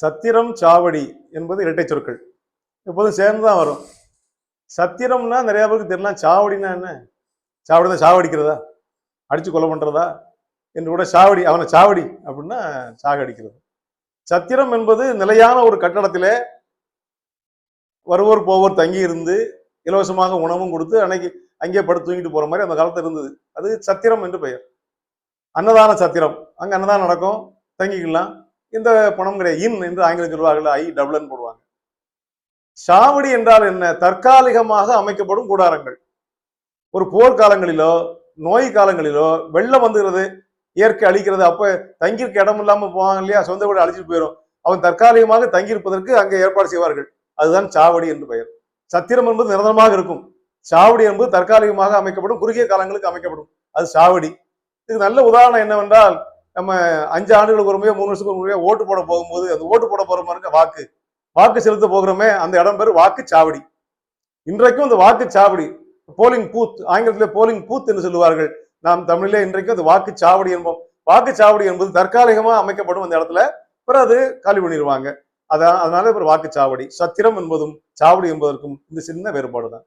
சத்திரம் சாவடி என்பது இரட்டை சொற்கள். எப்போதும் சேர்ந்து தான் வரும். சத்திரம்னா நிறைய பேருக்கு தெரியலாம் சாவடினா என்ன? சாவடி தான் சாவடிக்கிறதா அடிச்சு கொலை பண்ணுறதா என்று கூட சாவடி அவனை சாவடி அப்படின்னா சாகடிக்கிறது சத்திரம் என்பது நிலையான ஒரு கட்டடத்திலே வருவோர் போவோர் தங்கி இருந்து இலவசமாக உணவும் கொடுத்து அன்னைக்கு அங்கேயே படுத்து தூங்கிட்டு போகிற மாதிரி அந்த காலத்தில் இருந்தது. அது சத்திரம் என்று பெயர். அன்னதான சத்திரம். அங்கே அன்னதானம் நடக்கும். தங்கிக்கலாம். இந்த பணம் கிடையாது. இன் என்று ஆங்கிலம் சொல்வார்கள் ஐ டபுள்னு போடுவாங்க. சாவடி என்றால் என்ன? தற்காலிகமாக அமைக்கப்படும் கூடாரங்கள். ஒரு போர் காலங்களிலோ நோய் காலங்களிலோ வெள்ளம் வந்துகிறது இயற்கை அழிக்கிறது அப்போ தங்கியிருக்க இடம் இல்லாமல் போவாங்க இல்லையா? சொந்த வீடு அழிச்சிட்டு போயிடும் அவன் தற்காலிகமாக தங்கியிருப்பதற்கு அங்கே ஏற்பாடு செய்வார்கள். அதுதான் சாவடி என்று பெயர். சத்திரம் என்பது நிரந்தரமாக இருக்கும். சாவடி என்பது தற்காலிகமாக அமைக்கப்படும் குறுகிய காலங்களுக்கு அமைக்கப்படும். அது சாவடி. இதுக்கு நல்ல உதாரணம் என்னவென்றால் நம்ம அஞ்சு ஆண்டுகளுக்கு ஒரு முறையோ மூணு வருஷத்துக்கு ஒரு முறையோ ஓட்டு போட போகும்போது அந்த ஓட்டு போட போற மாதிரி வாக்கு. வாக்கு செலுத்த போகிறோமே அந்த இடம் பேர் வாக்கு சாவடி. இன்றைக்கும் அந்த வாக்கு சாவடி போலிங் பூத் ஆங்கிலத்திலே போலிங் பூத் என்று சொல்லுவார்கள். நாம் தமிழிலே இன்றைக்கும் அது வாக்கு சாவடி என்போம். வாக்கு சாவடி என்பது தற்காலிகமாக அமைக்கப்படும் அந்த இடத்துல பிறகு அது காலி பண்ணிடுவாங்க அதான் அதனால ஒரு வாக்கு சாவடி. சத்திரம் என்பதும் சாவடி என்பதற்கும் இந்த சின்ன வேறுபாடு தான்